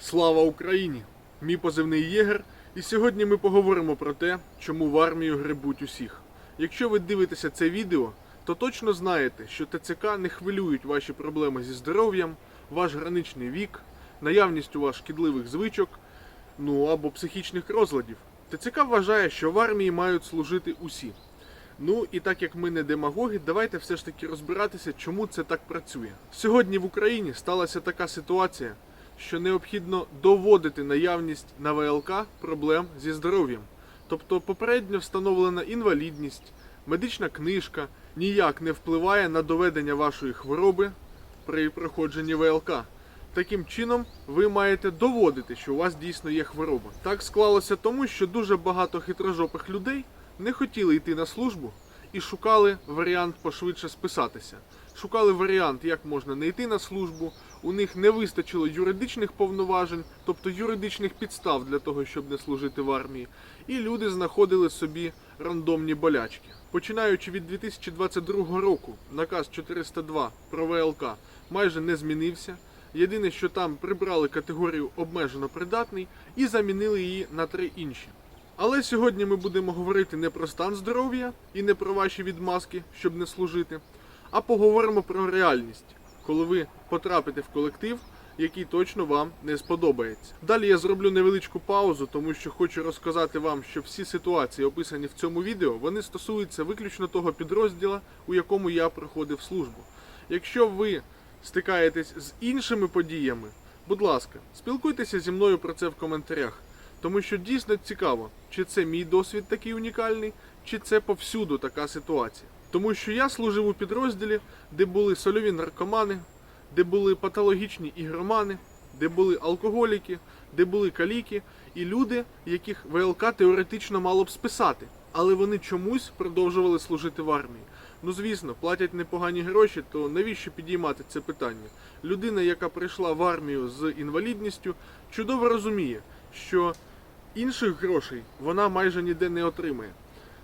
Слава Україні! Мій позивний Єгер, і сьогодні ми поговоримо про те, чому в армію грибуть усіх. Якщо ви дивитеся це відео, то точно знаєте, що ТЦК не хвилюють ваші проблеми зі здоров'ям, ваш граничний вік, наявність у вас шкідливих звичок, ну або психічних розладів. ТЦК вважає, що в армії мають служити усі. Ну і так як ми не демагоги, давайте все ж таки розбиратися, чому це так працює. Сьогодні в Україні сталася така ситуація, що необхідно доводити наявність на ВЛК проблем зі здоров'ям. Тобто попередньо встановлена інвалідність, медична книжка ніяк не впливає на доведення вашої хвороби при проходженні ВЛК. Таким чином, ви маєте доводити, що у вас дійсно є хвороба. Так склалося тому, що дуже багато хитрожопих людей не хотіли йти на службу і шукали варіант пошвидше списатися. Шукали варіант, як можна не йти на службу. У них не вистачило юридичних повноважень, тобто юридичних підстав для того, щоб не служити в армії. І люди знаходили собі рандомні болячки. Починаючи від 2022 року, наказ 402 про ВЛК майже не змінився. Єдине, що там прибрали категорію обмежено придатний і замінили її на три інші. Але сьогодні ми будемо говорити не про стан здоров'я і не про ваші відмазки, щоб не служити, а поговоримо про реальність, коли ви потрапите в колектив, який точно вам не сподобається. Далі я зроблю невеличку паузу, тому що хочу розказати вам, що всі ситуації, описані в цьому відео, вони стосуються виключно того підрозділу, у якому я проходив службу. Якщо ви стикаєтесь з іншими подіями, будь ласка, спілкуйтеся зі мною про це в коментарях. Тому що дійсно цікаво, чи це мій досвід такий унікальний, чи це повсюду така ситуація. Тому що я служив у підрозділі, де були сольові наркомани, де були патологічні ігромани, де були алкоголіки, де були каліки і люди, яких ВЛК теоретично мало б списати, але вони чомусь продовжували служити в армії. Ну звісно, платять непогані гроші, то навіщо підіймати це питання? Людина, яка прийшла в армію з інвалідністю, чудово розуміє, що інших грошей вона майже ніде не отримає.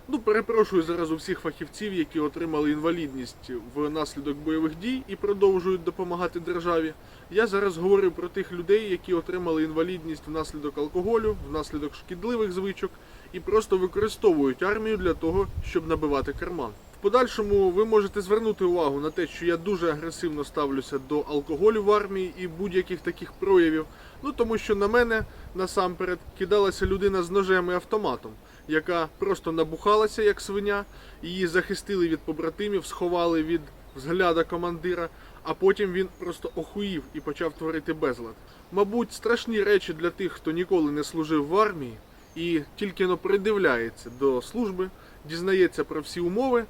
Ну, перепрошую зараз у всіх фахівців, які отримали інвалідність внаслідок бойових дій і продовжують допомагати державі. Я зараз говорю про тих людей, які отримали інвалідність внаслідок алкоголю, внаслідок шкідливих звичок і просто використовують армію для того, щоб набивати карман. В подальшому ви можете звернути увагу на те, що я дуже агресивно ставлюся до алкоголю в армії і будь-яких таких проявів. Ну тому що на мене насамперед кидалася людина з ножем і автоматом, яка просто набухалася як свиня, її захистили від побратимів, сховали від взгляда командира, а потім він просто охуїв і почав творити безлад. Мабуть, страшні речі для тих, хто ніколи не служив в армії і тільки но придивляється до служби, дізнається про всі умови.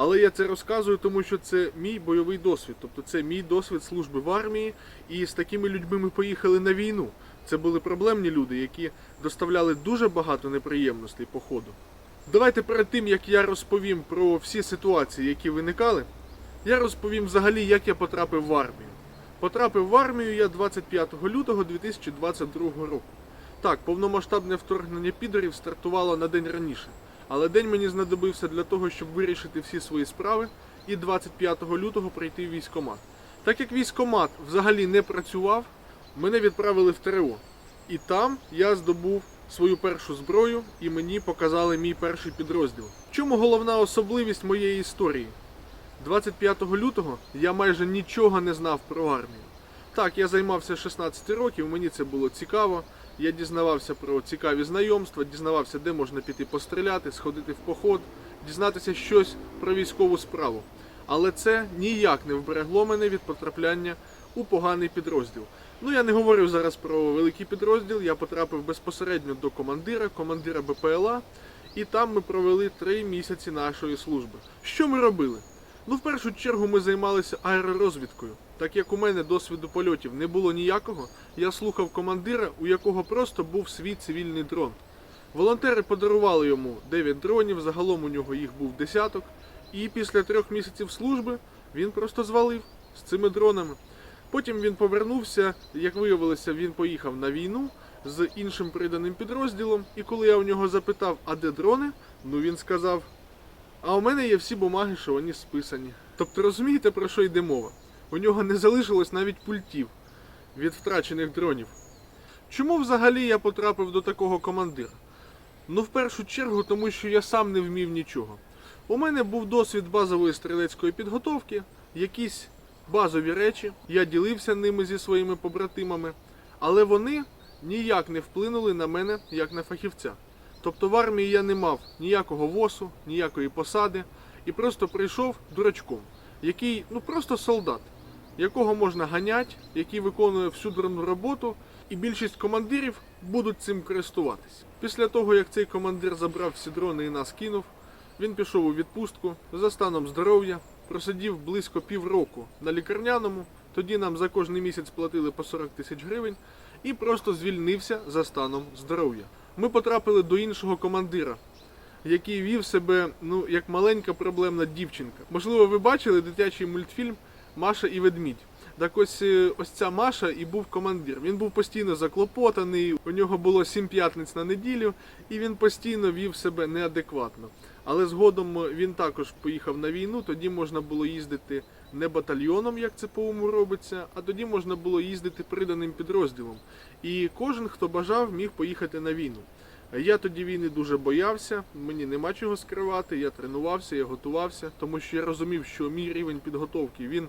Але я це розказую, тому що це мій бойовий досвід. Тобто це мій досвід служби в армії, і з такими людьми ми поїхали на війну. Це були проблемні люди, які доставляли дуже багато неприємностей по ходу. Давайте перед тим, як я розповім про всі ситуації, які виникали, я розповім взагалі, як я потрапив в армію. Потрапив в армію я 25 лютого 2022 року. Так, повномасштабне вторгнення підорів стартувало на день раніше. Але день мені знадобився для того, щоб вирішити всі свої справи і 25 лютого прийти в військкомат. Так як військкомат взагалі не працював, мене відправили в ТРО. І там я здобув свою першу зброю і мені показали мій перший підрозділ. В чому головна особливість моєї історії? 25 лютого я майже нічого не знав про армію. Так, я займався 16 років, мені це було цікаво. Я дізнавався про цікаві знайомства, дізнавався, де можна піти постріляти, сходити в поход, дізнатися щось про військову справу. Але це ніяк не вберегло мене від потрапляння у поганий підрозділ. Ну я не говорю зараз про великий підрозділ. Я потрапив безпосередньо до командира, командира БПЛА, і там ми провели три місяці нашої служби. Що ми робили? Ну, в першу чергу ми займалися аеророзвідкою. Так як у мене досвіду польотів не було ніякого, я слухав командира, у якого просто був свій цивільний дрон. Волонтери подарували йому 9 дронів, загалом у нього їх був десяток. І після трьох місяців служби він просто звалив з цими дронами. Потім він повернувся, як виявилося, він поїхав на війну з іншим приданим підрозділом. І коли я у нього запитав, а де дрони, ну він сказав: а у мене є всі бумаги, що вони списані. Тобто розумієте, про що йде мова? У нього не залишилось навіть пультів від втрачених дронів. Чому взагалі я потрапив до такого командира? Ну, в першу чергу, тому що я сам не вмів нічого. У мене був досвід базової стрілецької підготовки, якісь базові речі, я ділився ними зі своїми побратимами, але вони ніяк не вплинули на мене як на фахівця. Тобто в армії я не мав ніякого ВОСу, ніякої посади. І просто прийшов дурачком, який ну просто солдат, якого можна ганять, який виконує всю дурну роботу, і більшість командирів будуть цим користуватись. Після того, як цей командир забрав всі дрони і нас кинув, він пішов у відпустку за станом здоров'я, просидів близько півроку на лікарняному. Тоді нам за кожний місяць платили по 40 тисяч гривень і просто звільнився за станом здоров'я. Ми потрапили до іншого командира, який вів себе ну як маленька проблемна дівчинка. Можливо, ви бачили дитячий мультфільм Маша і ведмідь. Так ось е, ось ця Маша і був командир. Він був постійно заклопотаний, у нього було сім п'ятниць на неділю, і він постійно вів себе неадекватно. Але згодом він також поїхав на війну. Тоді можна було їздити не батальйоном, як це по-уму робиться, а тоді можна було їздити приданим підрозділом. І кожен, хто бажав, міг поїхати на війну. Я тоді війни дуже боявся, мені нема чого скривати. Я тренувався, я готувався, тому що я розумів, що мій рівень підготовки він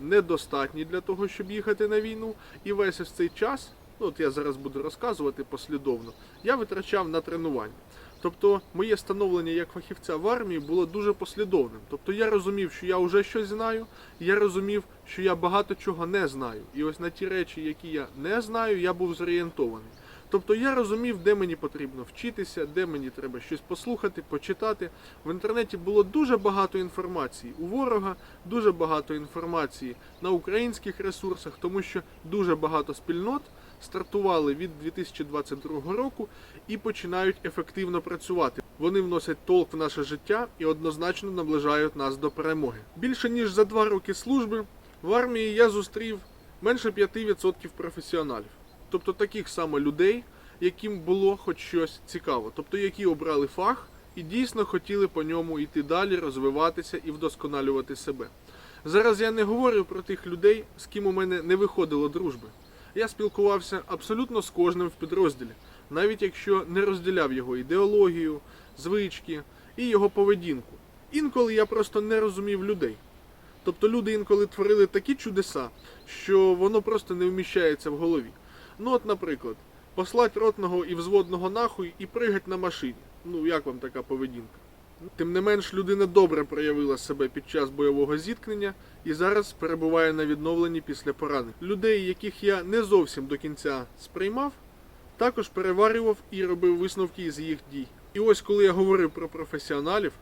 недостатній для того, щоб їхати на війну. І весь цей час, ну от я зараз буду розказувати послідовно, я витрачав на тренування. Тобто моє становлення як фахівця в армії було дуже послідовним. Тобто я розумів, що я вже щось знаю, я розумів, що я багато чого не знаю. І ось на ті речі, які я не знаю, я був зорієнтований. Тобто я розумів, де мені потрібно вчитися, де мені треба щось послухати, почитати. В інтернеті було дуже багато інформації у ворога, дуже багато інформації на українських ресурсах, тому що дуже багато спільнот стартували від 2022 року і починають ефективно працювати. Вони вносять толк в наше життя і однозначно наближають нас до перемоги. Більше ніж за два роки служби в армії я зустрів менше 5% професіоналів, тобто таких саме людей, яким було хоч щось цікаво, тобто які обрали фах і дійсно хотіли по ньому йти далі, розвиватися і вдосконалювати себе. Зараз я не говорю про тих людей, з ким у мене не виходило дружби. Я спілкувався абсолютно з кожним в підрозділі, навіть якщо не розділяв його ідеологію, звички і його поведінку. Інколи я просто не розумів людей. Тобто люди інколи творили такі чудеса, що воно просто не вміщається в голові. Ну от, наприклад, послать ротного і взводного нахуй і пригать на машині. Ну як вам така поведінка? Тим не менш, людина добре проявила себе під час бойового зіткнення і зараз перебуває на відновленні після поранень. Людей, яких я не зовсім до кінця сприймав, також переварював і робив висновки з їх дій. І ось коли я говорив про професіоналів,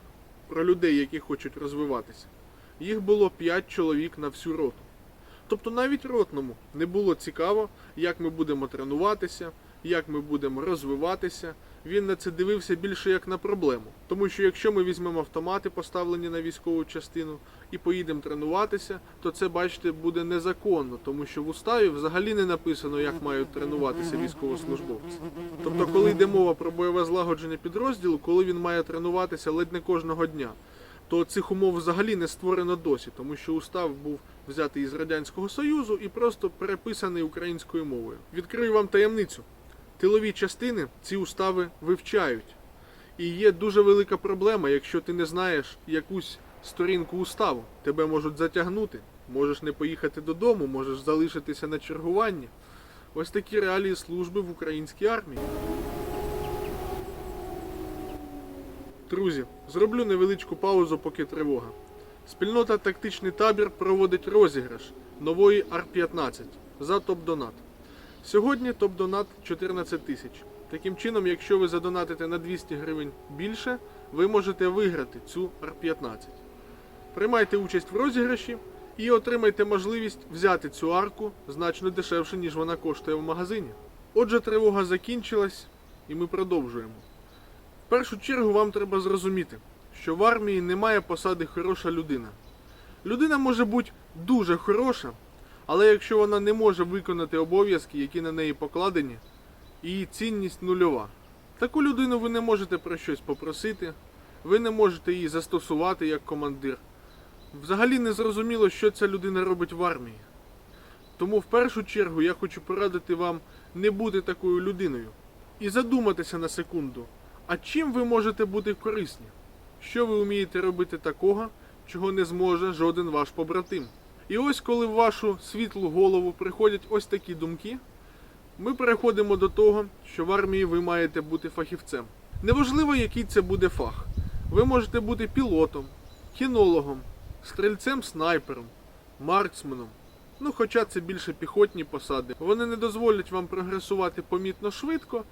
про людей, які хочуть розвиватися, їх було 5 чоловік на всю роту. Тобто навіть ротному не було цікаво, як ми будемо тренуватися, як ми будемо розвиватися. Він на це дивився більше як на проблему. Тому що якщо ми візьмемо автомати, поставлені на військову частину, і поїдемо тренуватися, то це, бачите, буде незаконно, тому що в уставі взагалі не написано, як мають тренуватися військовослужбовці. Тобто, коли йде мова про бойове злагодження підрозділу, коли він має тренуватися ледь не кожного дня, то цих умов взагалі не створено досі, тому що устав був взятий із Радянського Союзу і просто переписаний українською мовою. Відкрию вам таємницю. Тилові частини ці устави вивчають. І є дуже велика проблема, якщо ти не знаєш якусь сторінку уставу. Тебе можуть затягнути, можеш не поїхати додому, можеш залишитися на чергуванні. Ось такі реалії служби в українській армії. Друзі, зроблю невеличку паузу, поки тривога. Спільнота Тактичний табір проводить розіграш нової Ар-15 за топ-донат. Сьогодні топ-донат 14 тисяч. Таким чином, якщо ви задонатите на 200 гривень більше, ви можете виграти цю Ар-15. Приймайте участь в розіграші і отримайте можливість взяти цю арку значно дешевше, ніж вона коштує в магазині. Отже, тривога закінчилась, і ми продовжуємо. В першу чергу вам треба зрозуміти, що в армії немає посади хороша людина. Людина може бути дуже хороша, але якщо вона не може виконати обов'язки, які на неї покладені, її цінність нульова. Таку людину ви не можете про щось попросити, ви не можете її застосувати як командир. Взагалі не зрозуміло, що ця людина робить в армії. Тому в першу чергу я хочу порадити вам не бути такою людиною. І задуматися на секунду, а чим ви можете бути корисні? Що ви вмієте робити такого, чого не зможе жоден ваш побратим? І ось коли в вашу світлу голову приходять ось такі думки, ми переходимо до того, що в армії ви маєте бути фахівцем. Неважливо, який це буде фах. Ви можете бути пілотом, кінологом, стрільцем-снайпером, марксменом. Ну, хоча це більше піхотні посади. Вони не дозволять вам прогресувати помітно швидко,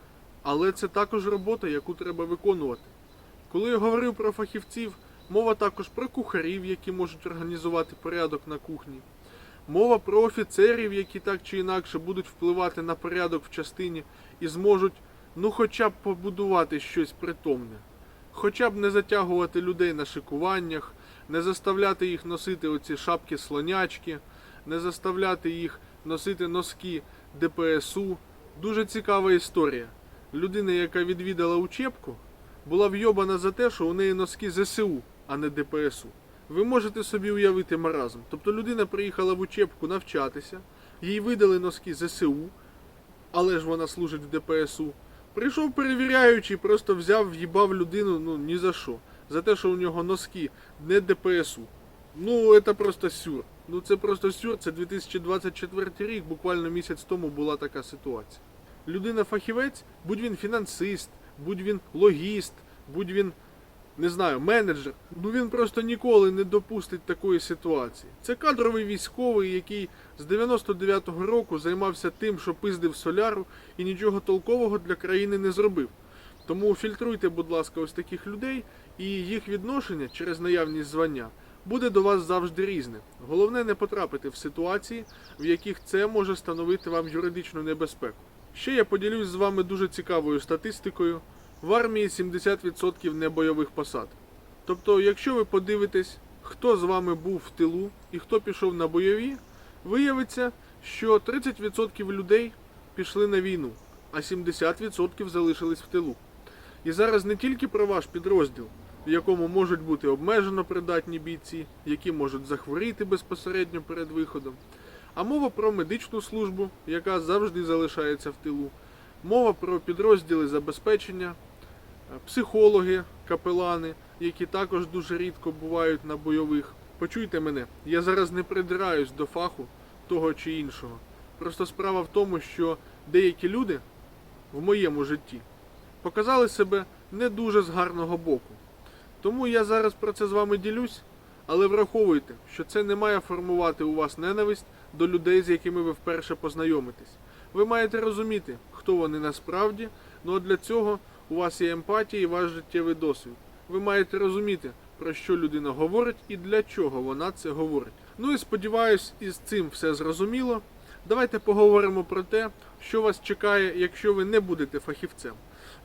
але це також робота, яку треба виконувати. Коли я говорив про фахівців, мова також про кухарів, які можуть організувати порядок на кухні. Мова про офіцерів, які так чи інакше будуть впливати на порядок в частині і зможуть, ну хоча б побудувати щось притомне. Хоча б не затягувати людей на шикуваннях, не заставляти їх носити оці шапки слонячки, не заставляти їх носити носки ДПСУ. Дуже цікава історія. Людина, яка відвідала учебку, була вйобана за те, що у неї носки ЗСУ, а не ДПСУ. Ви можете собі уявити маразм. Тобто людина приїхала в учебку навчатися, їй видали носки ЗСУ, але ж вона служить в ДПСУ. Прийшов перевіряючий, просто взяв, в'їбав людину, ну ні за що. За те, що у нього носки не ДПСУ. Ну, це просто сюр. Ну це просто сюр. Це 2024 рік, буквально місяць тому була така ситуація. Людина фахівець, будь він фінансист, будь він логіст, будь він не знаю, менеджер. Ну він просто ніколи не допустить такої ситуації. Це кадровий військовий, який з 99-го року займався тим, що пиздив соляру і нічого толкового для країни не зробив. Тому фільтруйте, будь ласка, ось таких людей, і їх відношення через наявність звання буде до вас завжди різне. Головне не потрапити в ситуації, в яких це може становити вам юридичну небезпеку. Ще я поділюсь з вами дуже цікавою статистикою. В армії 70% небойових посад. Тобто, якщо ви подивитесь, хто з вами був в тилу і хто пішов на бойові, виявиться, що 30% людей пішли на війну, а 70% залишились в тилу. І зараз не тільки про ваш підрозділ, в якому можуть бути обмежено придатні бійці, які можуть захворіти безпосередньо перед виходом, а мова про медичну службу, яка завжди залишається в тилу, мова про підрозділи забезпечення, психологи, капелани, які також дуже рідко бувають на бойових. Почуйте мене, я зараз не придираюсь до фаху того чи іншого. Просто справа в тому, що деякі люди в моєму житті показали себе не дуже з гарного боку. Тому я зараз про це з вами ділюсь, але враховуйте, що це не має формувати у вас ненависть до людей, з якими ви вперше познайомитесь. Ви маєте розуміти, хто вони насправді, ну а для цього у вас є емпатія і ваш життєвий досвід. Ви маєте розуміти, про що людина говорить і для чого вона це говорить. Ну і сподіваюсь, із цим все зрозуміло. Давайте поговоримо про те, що вас чекає, якщо ви не будете фахівцем.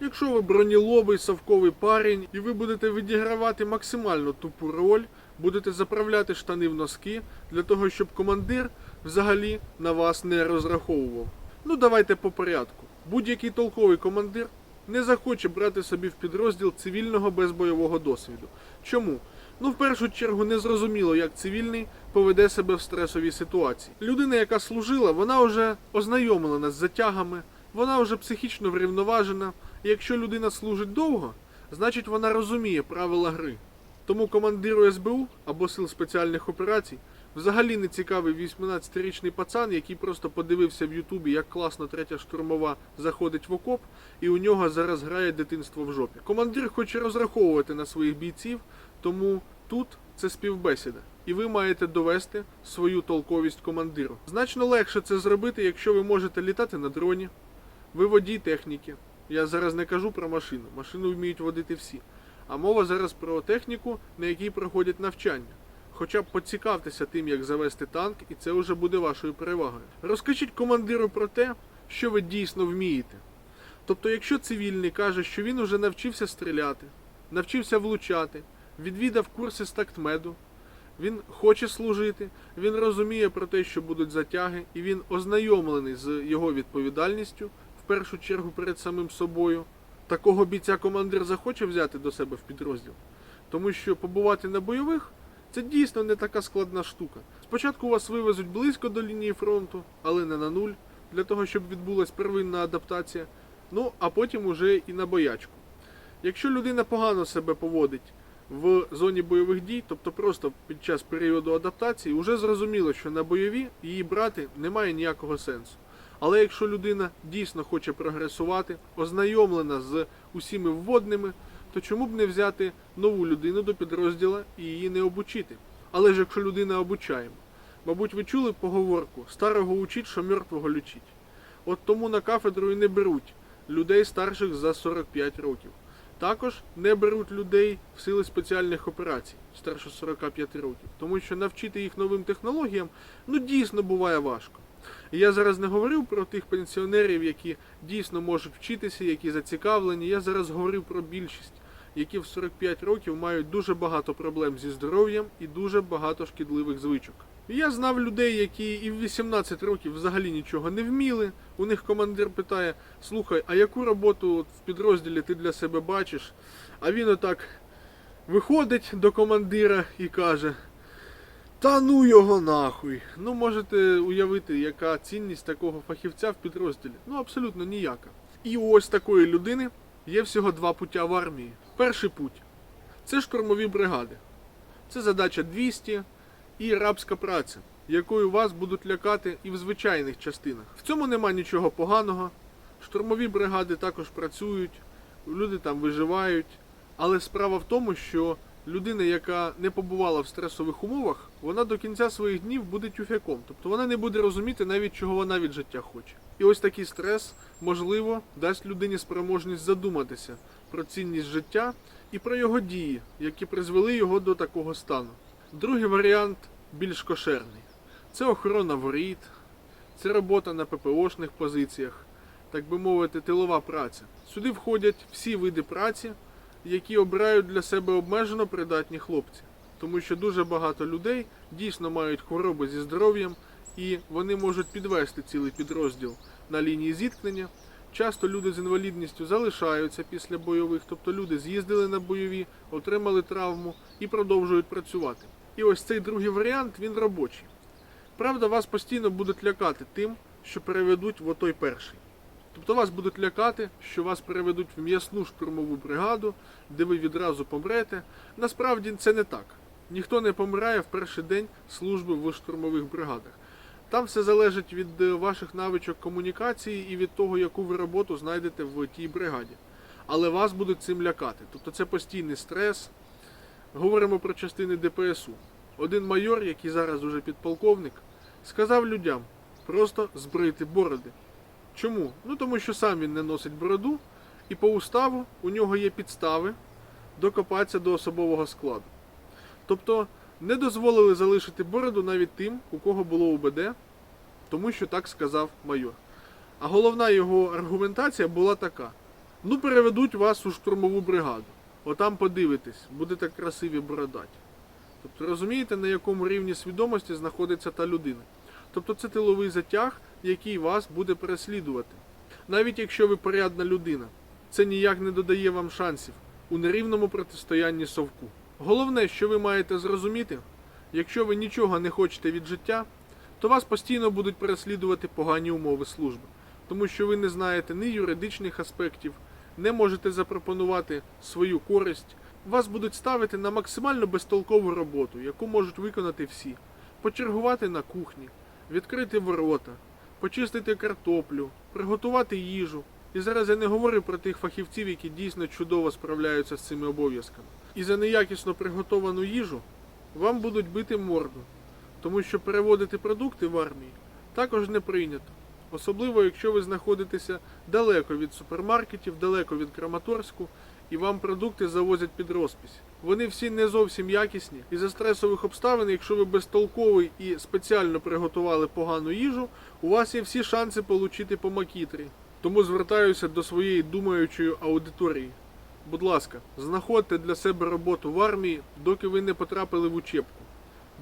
Якщо ви бронілобий, совковий парень, і ви будете відігравати максимально тупу роль, будете заправляти штани в носки для того, щоб командир взагалі на вас не розраховував. Ну давайте по порядку. Будь-який толковий командир не захоче брати собі в підрозділ цивільного без бойового досвіду. Чому? Ну, в першу чергу, не зрозуміло, як цивільний поведе себе в стресовій ситуації. Людина, яка служила, вона вже ознайомлена з затягами, вона вже психічно врівноважена. Якщо людина служить довго, значить вона розуміє правила гри. Тому командиру СБУ або сил спеціальних операцій взагалі не цікавий 18-річний пацан, який просто подивився в Ютубі, як класно третя штурмова заходить в окоп, і у нього зараз грає дитинство в жопі. Командир хоче розраховувати на своїх бійців, тому тут це співбесіда. І ви маєте довести свою толковість командиру. Значно легше це зробити, якщо ви можете літати на дроні, ви водій техніки. Я зараз не кажу про машину. Машину вміють водити всі. А мова зараз про техніку, на якій проходять навчання. Хоча б поцікавтеся тим, як завести танк, і це вже буде вашою перевагою. Розкажіть командиру про те, що ви дійсно вмієте. Тобто, якщо цивільний каже, що він уже навчився стріляти, навчився влучати, відвідав курси з тактмеду, він хоче служити, він розуміє про те, що будуть затяги, і він ознайомлений з його відповідальністю, в першу чергу перед самим собою. Такого бійця командир захоче взяти до себе в підрозділ. Тому що побувати на бойових це дійсно не така складна штука. Спочатку вас вивезуть близько до лінії фронту, але не на нуль. для того, щоб відбулася первинна адаптація, ну а потім уже і на боячку. Якщо людина погано себе поводить в зоні бойових дій, тобто просто під час періоду адаптації, вже зрозуміло, що на бойові її брати немає ніякого сенсу. Але якщо людина дійсно хоче прогресувати, ознайомлена з усіми вводними, то чому б не взяти нову людину до підрозділу і її не обучити? Але ж якщо людина обучаємо, мабуть, ви чули поговорку старого учить, що мертвого лічить. От тому на кафедру і не беруть людей старших за 45 років. Також не беруть людей в сили спеціальних операцій старше 45 років, тому що навчити їх новим технологіям ну дійсно буває важко. Я зараз не говорив про тих пенсіонерів, які дійсно можуть вчитися, які зацікавлені. Я зараз говорив про більшість, які в 45 років мають дуже багато проблем зі здоров'ям і дуже багато шкідливих звичок. Я знав людей, які і в 18 років взагалі нічого не вміли. У них командир питає: слухай, а яку роботу в підрозділі ти для себе бачиш? А він отак виходить до командира і каже: Та ну його нахуй. Ну можете уявити, яка цінність такого фахівця в підрозділі. Ну абсолютно ніяка. І ось такої людини є всього два пуття в армії. Перший путь це штурмові бригади. Це задача 200 і рабська праця, якою вас будуть лякати і в звичайних частинах. В цьому нема нічого поганого. Штурмові бригади також працюють, люди там виживають. Але справа в тому, що людина, яка не побувала в стресових умовах, вона до кінця своїх днів буде тюфяком. Тобто вона не буде розуміти навіть, чого вона від життя хоче. І ось такий стрес, можливо, дасть людині спроможність задуматися про цінність життя і про його дії, які призвели його до такого стану. Другий варіант більш кошерний. Це охорона воріт, це робота на ППОшних позиціях, так би мовити, тилова праця. Сюди входять всі види праці, які обирають для себе обмежено придатні хлопці. Тому що дуже багато людей дійсно мають хвороби зі здоров'ям і вони можуть підвести цілий підрозділ на лінії зіткнення. Часто люди з інвалідністю залишаються після бойових, тобто люди з'їздили на бойові, отримали травму і продовжують працювати. І ось цей другий варіант він робочий. Правда, вас постійно будуть лякати тим, що переведуть в отой перший. Тобто вас будуть лякати, що вас переведуть в м'ясну штурмову бригаду, де ви відразу помрете. Насправді це не так. Ніхто не помирає в перший день служби в штурмових бригадах. Там все залежить від е, ваших навичок комунікації і від того, яку ви роботу знайдете в тій бригаді. Але вас будуть цим лякати. Тобто це постійний стрес. Говоримо про частини ДПСУ. Один майор, який зараз уже підполковник, сказав людям просто збрити бороди. Чому? Ну тому що сам він не носить бороду, і по уставу у нього є підстави докопатися до особового складу. Тобто не дозволили залишити бороду навіть тим, у кого було УБД, тому що так сказав майор. А головна його аргументація була така: ну переведуть вас у штурмову бригаду. Отам подивитесь, будете красиві бородаті. Тобто розумієте, на якому рівні свідомості знаходиться та людина. Тобто це тиловий затяг, який вас буде переслідувати. Навіть якщо ви порядна людина, це ніяк не додає вам шансів у нерівному протистоянні совку. Головне, що ви маєте зрозуміти, якщо ви нічого не хочете від життя, то вас постійно будуть переслідувати погані умови служби, тому що ви не знаєте ні юридичних аспектів, не можете запропонувати свою користь. Вас будуть ставити на максимально безтолкову роботу, яку можуть виконати всі: почергувати на кухні, відкрити ворота, почистити картоплю, приготувати їжу. І зараз я не говорю про тих фахівців, які дійсно чудово справляються з цими обов'язками. І за неякісно приготовану їжу вам будуть бити морду, тому що переводити продукти в армії також не прийнято. Особливо, якщо ви знаходитеся далеко від супермаркетів, далеко від Краматорську, і вам продукти завозять під розпись. Вони всі не зовсім якісні, і за стресових обставин, якщо ви безтолковий і спеціально приготували погану їжу, у вас є всі шанси отримати по макітрі. Тому звертаюся до своєї думаючої аудиторії. Будь ласка, знаходьте для себе роботу в армії, доки ви не потрапили в учебку,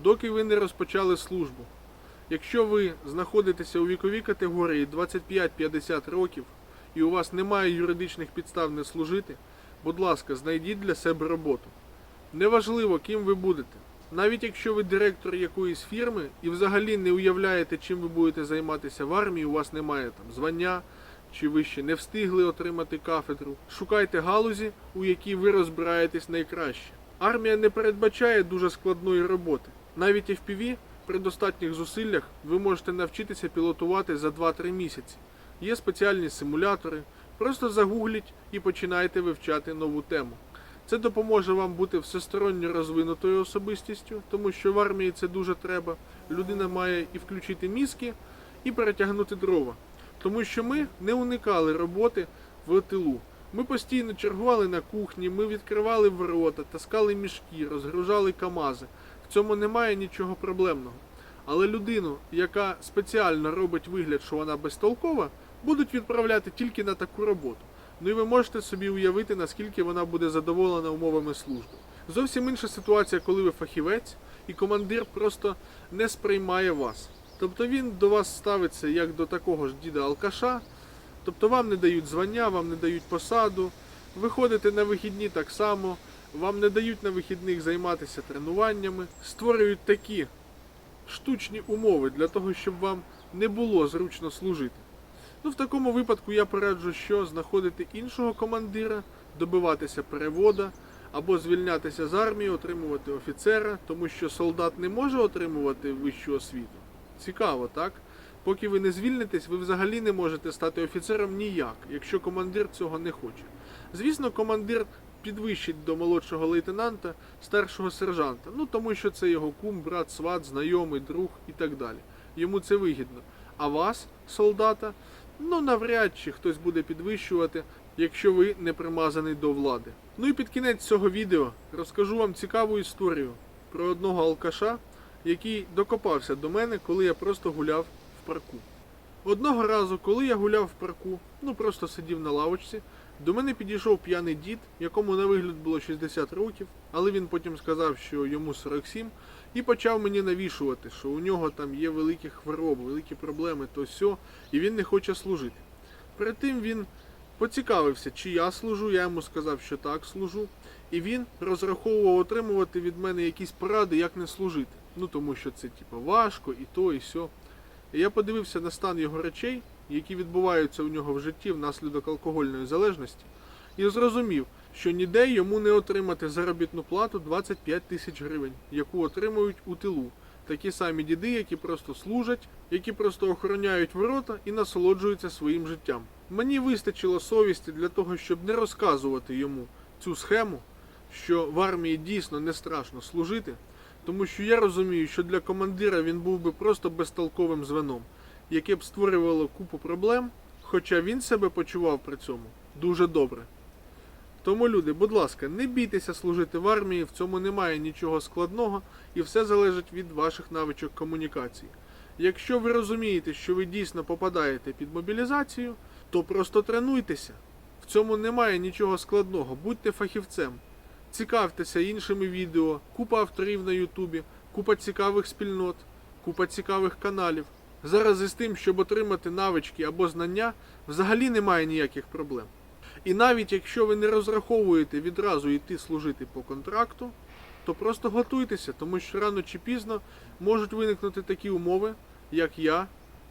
доки ви не розпочали службу. Якщо ви знаходитеся у віковій категорії 25-50 років і у вас немає юридичних підстав не служити, будь ласка, знайдіть для себе роботу. Неважливо, ким ви будете. Навіть якщо ви директор якоїсь фірми і взагалі не уявляєте, чим ви будете займатися в армії, у вас немає там звання, чи ви ще не встигли отримати кафедру, шукайте галузі, у якій ви розбираєтесь найкраще. Армія не передбачає дуже складної роботи. Навіть FPV при достатніх зусиллях ви можете навчитися пілотувати за 2-3 місяці. Є спеціальні симулятори. Просто загугліть і починайте вивчати нову тему. Це допоможе вам бути всесторонньо розвинутою особистістю, тому що в армії це дуже треба. Людина має і включити мізки, і перетягнути дрова. Тому що ми не уникали роботи в тилу. Ми постійно чергували на кухні, ми відкривали ворота, таскали мішки, розгружали камази. В цьому немає нічого проблемного. Але людину, яка спеціально робить вигляд, що вона безтолкова, будуть відправляти тільки на таку роботу. Ну і ви можете собі уявити, наскільки вона буде задоволена умовами служби. Зовсім інша ситуація, коли ви фахівець, і командир просто не сприймає вас. Тобто він до вас ставиться як до такого ж діда алкаша, тобто вам не дають звання, вам не дають посаду, ви ходите на вихідні так само, вам не дають на вихідних займатися тренуваннями, створюють такі штучні умови для того, щоб вам не було зручно служити. Ну, в такому випадку я пораджу, що знаходити іншого командира, добиватися перевода або звільнятися з армії, отримувати офіцера, тому що солдат не може отримувати вищу освіту. Цікаво, так? Поки ви не звільнитесь, ви взагалі не можете стати офіцером ніяк, якщо командир цього не хоче. Звісно, командир підвищить до молодшого лейтенанта, старшого сержанта, ну тому що це його кум, брат, сват, знайомий, друг і так далі. Йому це вигідно. А вас, солдата, ну навряд чи хтось буде підвищувати, якщо ви не примазаний до влади. Ну і під кінець цього відео розкажу вам цікаву історію про одного алкаша, який докопався до мене, коли я просто гуляв в парку. Одного разу, коли я гуляв в парку, ну просто сидів на лавочці, до мене підійшов п'яний дід, якому на вигляд було 60 років, але він потім сказав, що йому 47, і почав мені навішувати, що у нього там є великі хвороби, великі проблеми, то сьо, і він не хоче служити. Перед тим він поцікавився, чи я служу, я йому сказав, що так служу, і він розраховував отримувати від мене якісь поради, як не служити. Ну тому що це типу, важко, і то, і сьо. І я подивився на стан його речей, які відбуваються у нього в житті внаслідок алкогольної залежності, і зрозумів, що ніде йому не отримати заробітну плату 25 тисяч гривень, яку отримують у тилу. Такі самі діди, які просто служать, які просто охороняють ворота і насолоджуються своїм життям. Мені вистачило совісті для того, щоб не розказувати йому цю схему, що в армії дійсно не страшно служити, тому що я розумію, що для командира він був би просто безтолковим звеном, яке б створювало купу проблем, хоча він себе почував при цьому дуже добре. Тому, люди, будь ласка, не бійтеся служити в армії, в цьому немає нічого складного і все залежить від ваших навичок комунікації. Якщо ви розумієте, що ви дійсно попадаєте під мобілізацію, то просто тренуйтеся. В цьому немає нічого складного, будьте фахівцем. Цікавтеся іншими відео, купа авторів на Ютубі, купа цікавих спільнот, купа цікавих каналів. Зараз із тим, щоб отримати навички або знання, взагалі немає ніяких проблем. І навіть якщо ви не розраховуєте відразу йти служити по контракту, то просто готуйтеся, тому що рано чи пізно можуть виникнути такі умови, як я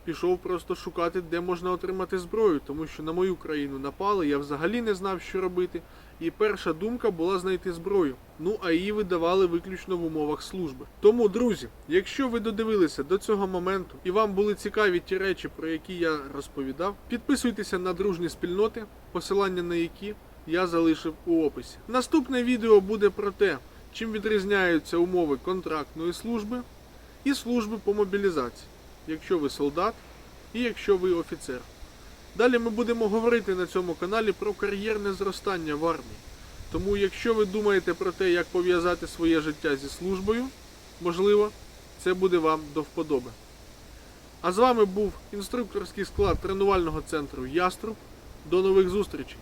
пішов просто шукати, де можна отримати зброю, тому що на мою країну напали, я взагалі не знав, що робити. І перша думка була знайти зброю. Ну а її видавали виключно в умовах служби. Тому, друзі, якщо ви додивилися до цього моменту і вам були цікаві ті речі, про які я розповідав, підписуйтеся на дружні спільноти, посилання на які я залишив у описі. Наступне відео буде про те, чим відрізняються умови контрактної служби і служби по мобілізації, якщо ви солдат і якщо ви офіцер. Далі ми будемо говорити на цьому каналі про кар'єрне зростання в армії. Тому, якщо ви думаєте про те, як пов'язати своє життя зі службою, можливо, це буде вам до вподоби. А з вами був інструкторський склад тренувального центру Яструб. До нових зустрічей!